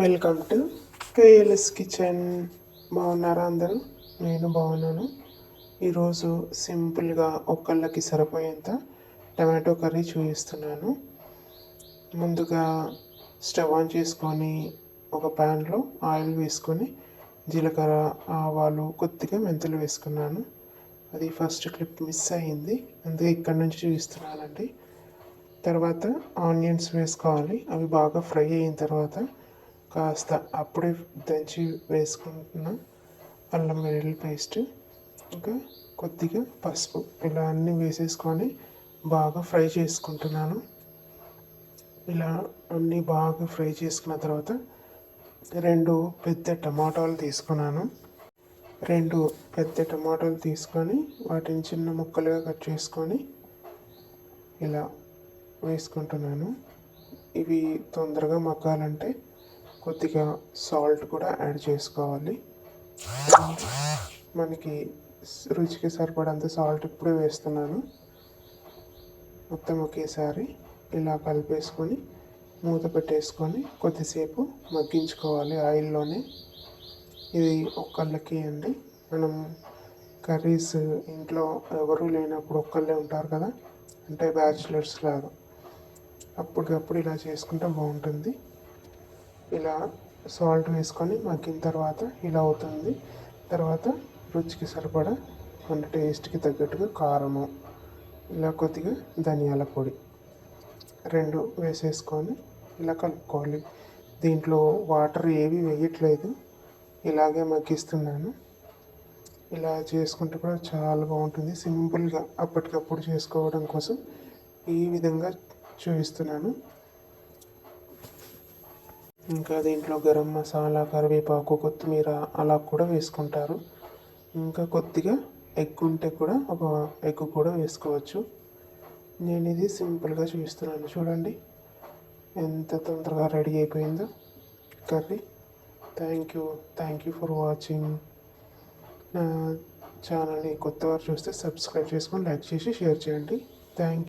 Welcome to KLS kitchen బాగున్నారా అందరూ? నేను బాగున్నాను. ఈరోజు సింపుల్గా ఒక్కళ్ళకి సరిపోయేంత టమాటో కర్రీ చూపిస్తున్నాను. ముందుగా స్టవ్ ఆన్ చేసుకొని ఒక ప్యాన్లో ఆయిల్ వేసుకొని జీలకర్ర ఆవాలు కొద్దిగా మెంతులు వేసుకున్నాను. అది ఫస్ట్ క్లిప్ మిస్ అయ్యింది. అందుకే ఇక్కడ నుంచి చూపిస్తున్నానండి. తర్వాత ఆనియన్స్ వేసుకోవాలి. అవి బాగా ఫ్రై అయిన తర్వాత కాస్త అప్పుడే దంచి వేసుకుంటున్న అల్లం వెల్లుల్లి పేస్ట్ ఇంకా కొద్దిగా పసుపు ఇలా అన్నీ వేసేసుకొని బాగా ఫ్రై చేసుకుంటున్నాను. ఇలా అన్నీ బాగా ఫ్రై చేసుకున్న తర్వాత రెండు పెద్ద టమాటాలు తీసుకున్నాను. రెండు పెద్ద టమాటాలు తీసుకొని వాటిని చిన్న ముక్కలుగా కట్ చేసుకొని ఇలా వేసుకుంటున్నాను. ఇవి తొందరగా మగ్గాలంటే కొద్దిగా సాల్ట్ కూడా యాడ్ చేసుకోవాలి. మనకి రుచికి సరిపడంత సాల్ట్ ఇప్పుడే వేస్తున్నాను. మొత్తం ఒకేసారి ఇలా కలిపేసుకొని మూత పెట్టేసుకొని కొద్దిసేపు మగ్గించుకోవాలి ఆయిల్లోనే. ఇది ఒక్కళ్ళకి అండి. మనం కర్రీస్ ఇంట్లో ఎవరూ లేనప్పుడు ఒక్కళ్ళే ఉంటారు కదా. అంటే బ్యాచిలర్స్ లాగా. అప్పటికప్పుడు ఇలా చేసుకుంటే బాగుంటుంది. ఇలా సాల్ట్ వేసుకొని మగ్గిన తర్వాత ఇలా అవుతుంది. తర్వాత రుచికి సరిపడా మన టేస్ట్కి తగ్గట్టుగా కారము ఇలా కొద్దిగా ధనియాల పొడి రెండు వేసేసుకొని ఇలా కలుపుకోవాలి. దీంట్లో వాటర్ ఏవి వేయట్లేదు ఇలాగే మగ్గిస్తున్నాను. ఇలా చేసుకుంటే కూడా చాలా బాగుంటుంది. సింపుల్గా అప్పటికప్పుడు చేసుకోవడం కోసం ఈ విధంగా చూపిస్తున్నాను. ఇంకా దీంట్లో గరం మసాలా కరివేపాకు కొత్తిమీర అలా కూడా వేసుకుంటారు. ఇంకా కొద్దిగా ఎగ్ ఉంటే కూడా ఒక ఎగ్ కూడా వేసుకోవచ్చు. నేను ఇది సింపుల్గా చూపిస్తున్నాను చూడండి ఎంత తొందరగా రెడీ అయిపోయిందో curry. Thank you thank you for watching నా ఛానల్ని కొత్త వారు చూస్తే సబ్స్క్రైబ్ చేసుకొని లైక్ చేసి షేర్ చేయండి. థ్యాంక్